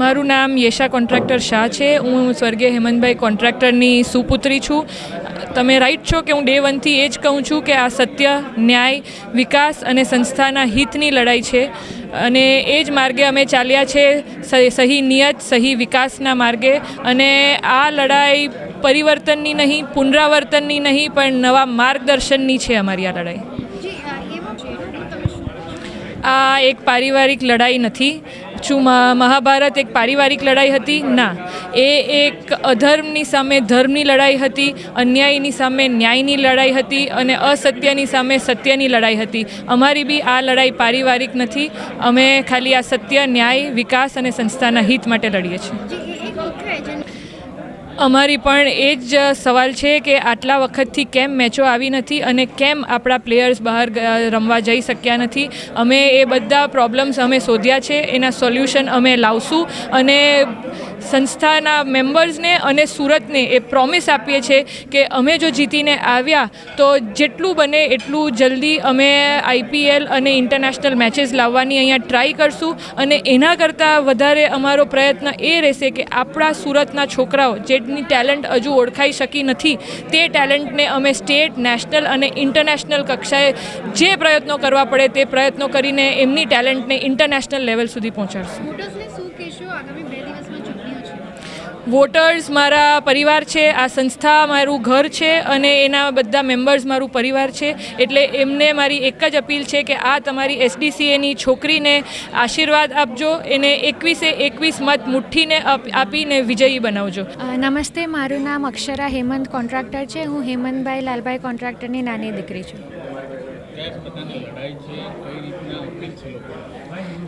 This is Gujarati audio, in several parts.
મારું નામ યેશા કોન્ટ્રાક્ટર શાહ છે. હું સ્વર્ગીય હેમંતભાઈ કોન્ટ્રાક્ટરની સુપુત્રી છું. તમે રાઈટ છો કે હું ડે વનથી એ જ કહું છું કે આ સત્ય ન્યાય વિકાસ અને સંસ્થાના હિતની લડાઈ છે. અને એ જ માર્ગે અમે ચાલ્યા છે સહી નિયત સહી વિકાસના માર્ગે. અને આ લડાઈ પરિવર્તનની નહીં પુનરાવર્તનની નહીં પણ નવા માર્ગદર્શનની છે અમારી આ લડાઈ. આ એક પારિવારિક લડાઈ નથી. મહા- મહાભારત એક પારિવારિક લડાઈ હતી? ના. એ એક અધર્મની સામે ધર્મની લડાઈ હતી, અન્યાયની સામે ન્યાયની લડાઈ હતી અને અસત્યની સામે સત્યની લડાઈ હતી. અમારી બી આ લડાઈ પારિવારિક નથી. અમે ખાલી આ સત્ય, ન્યાય, વિકાસ અને સંસ્થાના હિત માટે લડીએ છીએ જી એ એક મુખ્ય એજન્ડા અમારી પણ એ જ સવાલ છે કે આટલા વખતથી કેમ મેચો આવી નથી અને કેમ આપણા પ્લેયર્સ બહાર રમવા જઈ શક્યા નથી? અમે એ બધા પ્રોબ્લેમ્સ અમે શોધ્યા છે, એના સોલ્યુશન અમે લાવશું અને સંસ્થાના મેમ્બર્સને અને સુરતને એ પ્રોમિસ આપીએ છીએ કે અમે જો જીતીને આવ્યા તો જેટલું બને એટલું જલ્દી અમે આઈપીએલ અને ઇન્ટરનેશનલ મેચેસ લાવવાની અહીંયા ટ્રાય કરશું અને એના કરતાં વધારે અમારો પ્રયત્ન એ રહેશે કે આપણા સુરતના છોકરાઓ જેની ટેલેન્ટ હજુ ઓળખાઈ શકી નથી. તે ટેલેન્ટને અમે સ્ટેટ, નેશનલ અને ઇન્ટરનેશનલ કક્ષાએ જે પ્રયત્નો કરવા પડે તે પ્રયત્નો કરીને એમની ટેલેન્ટને ઇન્ટરનેશનલ લેવલ સુધી પહોંચાડશું. વોટર્સ મારા પરિવાર છે આ સંસ્થા મારું ઘર છે અને એના બધા મેમ્બર્સ મારું પરિવાર છે. એટલે એમને મારી એક જ અપીલ છે કે આ તમારી એસડીસીએની છોકરીને આશીર્વાદ આપજો એને એકવીસે એકવીસ મત મુઠ્ઠીને આપીને વિજયી બનાવજો. નમસ્તે મારું નામ અક્ષરા હેમંત કોન્ટ્રાક્ટર છે. હું હેમંતભાઈ લાલભાઈ કોન્ટ્રાક્ટરની નાની દીકરી છું.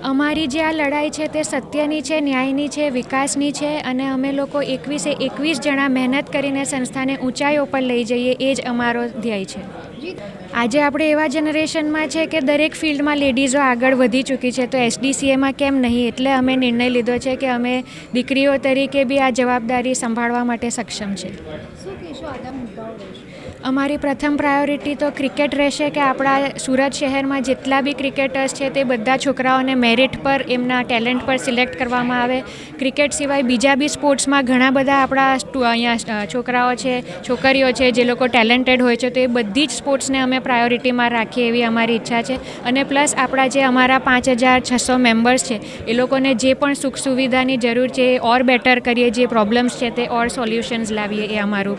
અમારી જે આ લડાઈ છે તે સત્યની છે, ન્યાયની છે, વિકાસની છે અને અમે લોકો એકવીસે એકવીસ જણા મહેનત કરીને સંસ્થાને ઊંચાઈઓ પર લઈ જઈએ, એ જ અમારો ધ્યેય છે. આજે આપણે એવા જનરેશનમાં છે કે દરેક ફિલ્ડમાં લેડીઝો આગળ વધી ચૂકી છે, તો એસડીસીએમાં કેમ નહીં? એટલે અમે નિર્ણય લીધો છે કે અમે દીકરીઓ તરીકે બી આ જવાબદારી સંભાળવા માટે સક્ષમ છે. શું અમારી પ્રથમ પ્રાયોરિટી તો ક્રિકેટ રહેશે કે આપણા સુરત શહેરમાં જેટલા બી ક્રિકેટર્સ છે તે બધા છોકરાઓને મેરિટ પર, એમના ટેલેન્ટ પર સિલેક્ટ કરવામાં આવે. ક્રિકેટ સિવાય બીજા બી સ્પોર્ટ્સમાં ઘણા બધા આપણા અહીંયા છોકરાઓ છે, છોકરીઓ છે, જે લોકો ટેલેન્ટેડ હોય છે, તો એ બધી જ સ્પોર્ટ્સને અમે પ્રાયોરિટીમાં રાખીએ એવી અમારી ઈચ્છા છે. અને પ્લસ આપણા જે અમારા પાંચ હજાર છસો મેમ્બર્સ છે, એ લોકોને જે પણ સુખ સુવિધાની જરૂર છે, એ ઓર બેટર કરીએ, જે પ્રોબ્લેમ્સ છે તે ઓર સોલ્યુશન્સ લાવીએ એ અમારું